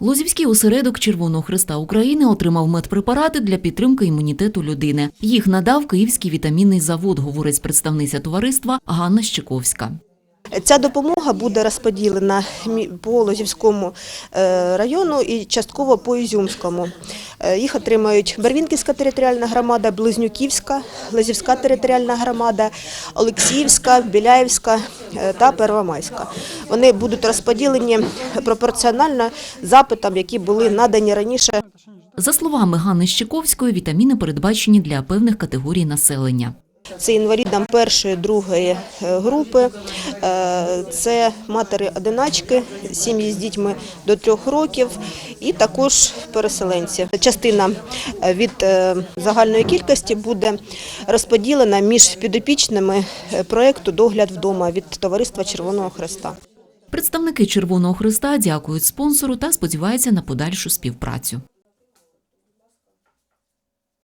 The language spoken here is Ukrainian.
Лозівський осередок Червоного Христа України отримав медпрепарати для підтримки імунітету людини. Їх надав Київський вітамінний завод, говорить представниця товариства Ганна Щековська. Ця допомога буде розподілена по Лозівському е, району і частково по Ізюмському. Е, Їх отримають Барвінківська територіальна громада, Близнюківська, Лозівська територіальна громада, Олексіївська, Біляївська та Первомайська. Вони будуть розподілені пропорціонально запитам, які були надані раніше За словами Ганни Щековської, вітаміни передбачені для певних категорій населення. Це інвалідам першої, другої е, групи, е, це матері-одиначки, сім'ї з дітьми до трьох років і також переселенці. Частина е, від загальної кількості буде розподілена між підопічними проєкту «Догляд вдома» від Товариства Червоного Хреста. Представники Червоного Христа дякують спонсору та сподіваються на подальшу співпрацю.